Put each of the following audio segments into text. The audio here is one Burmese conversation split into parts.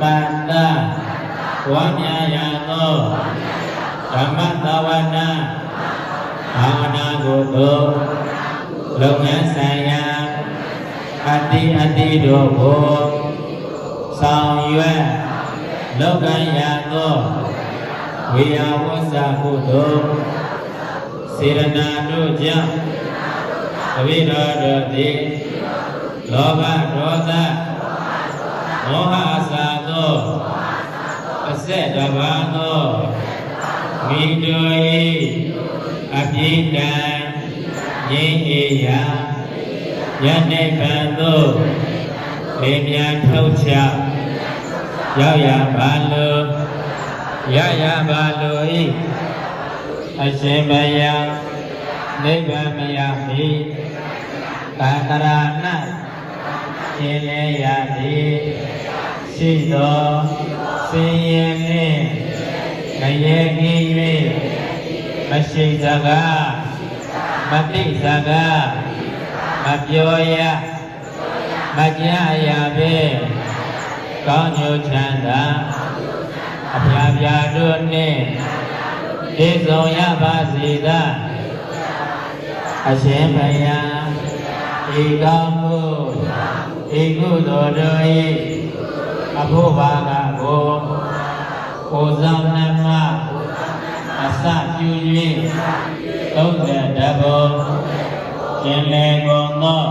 မတ္တဝါမြာယသောဓမ္မသဝနာဘာဝနာကိုသောလုပ်ငန်းဆိုင်ရာအတ္တိအတ္တိတို့ကိုဆောင်ရွက်လောကရသောဝိယဝဆ္စကုသိုလ်စေရနာတို့ကြောင့်တပိတော်တို့သည်လောဘဒေါသမောဟအစာသောအ ဆက်တပါးသောမိတို့၏အပြိတံငြိမ်းအေရာယနေ့ဗံသို့လေမြန်ထုတ်ချရောက်ရပါလို့ရရပါလို့ဤအရှင်ဘယံနိဗ္ဗာန်မယမိကာကရဏရှင်းလေရသည်ရှိသော စင်ရင်နှင့်မရေကြီး၍မရှိစကားမသိစကားမပြောရမကြားရပဲကောင်းကျိုးချမ်းသာအဖျားဖျားတို့နှင့်ဤဆုံးရပါစေသာအရှင်ဘုရားဤကောင်းမှုဤကုသိုလ်တို့၏အဖို့ဘာက ကိုကိုယ်ဆောင်နှမအစပြု၍သုံးတဲ့တဘောကျင်လေကုန်သော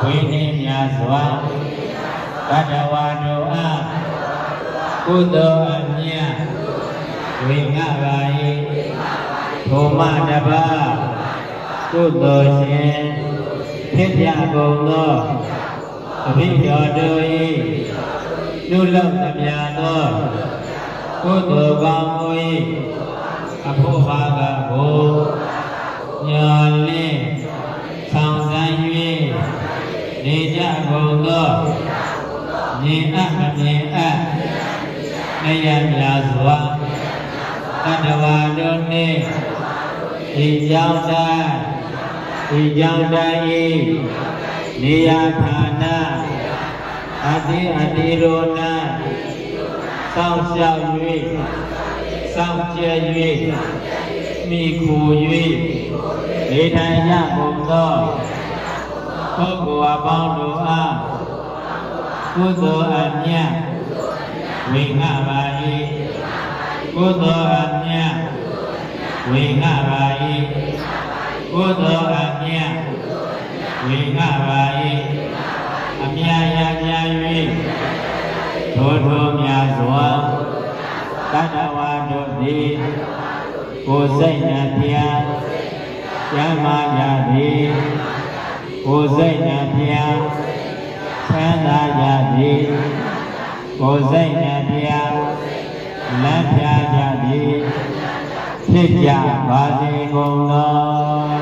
ဝိနည်းများစွာဘဒဝါတို့အားကုသိုလ်အမြတ်ဝိငါပါ၏ထိုမတပါကုသိုလ်ရှင်ဖြစ်ပြကုန်သောအဘိဓောတို့၏ လူလောက်သမျှသောကုသိုလ်ကောင်းမှု၏အဖို့ဘာကကိုညာလင်းဆောင်စမ်း၍နေကြကုန်သောမြင်အပ်မမြင်အပ်နေရများစွာတတဝါတို့နှင့်ဒီကြောင့်တိုင်းဒီကြောင့်တိုင်း၏နေရာဌာန အတိအတိရောနာစောင့်ရှောက်၍စောင့်ကြဲ၍မိခို၍နေထိုင်ရကုန်သောပုဂ္ဂိုလ်အပေါင်းတို့အားကုသိုလ်အမြတ်ဝိငါပါ၏ကုသိုလ်အမြတ်ဝိငါပါ၏ကုသိုလ်အမြတ်ဝိငါပါ၏ အမြတ်ရကြ၍ထိုထိုများစွာတတဝါတို့သည်ကိုယ်စိတ်နှပြကျမ်းမာကြသည်ကိုယ်စိတ်နှပြချမ်းသာကြသည်ကိုယ်စိတ်နှပြလမ်းပြကြသည်ဖြစ်ကြပါစေကုန်သောသာ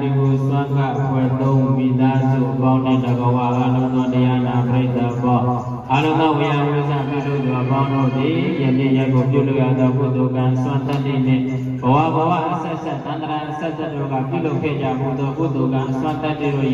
ယတတိကိုသွမ်းကဖွဲ့သုံးမိသားစုအပေါင်းနဲ့တကဝါအလုံးစုံတရားနာပရိသတ်ပေါ်အလုံးစုံဝေယဝိဇ္ဇပြုလို့သောအပေါင်းတို့သည်ယနေ့ယခုပြုလို့ရသောကုသိုလ်ကံသွမ်းတတ်တဲ့နဲ့ဘဝဘဝအဆက်ဆက်တန္တရာအဆက်ဆက်တို့ကပြုလုပ်ခဲ့ကြမှုသောကုသိုလ်ကံသွမ်းတတ်တဲ့တို့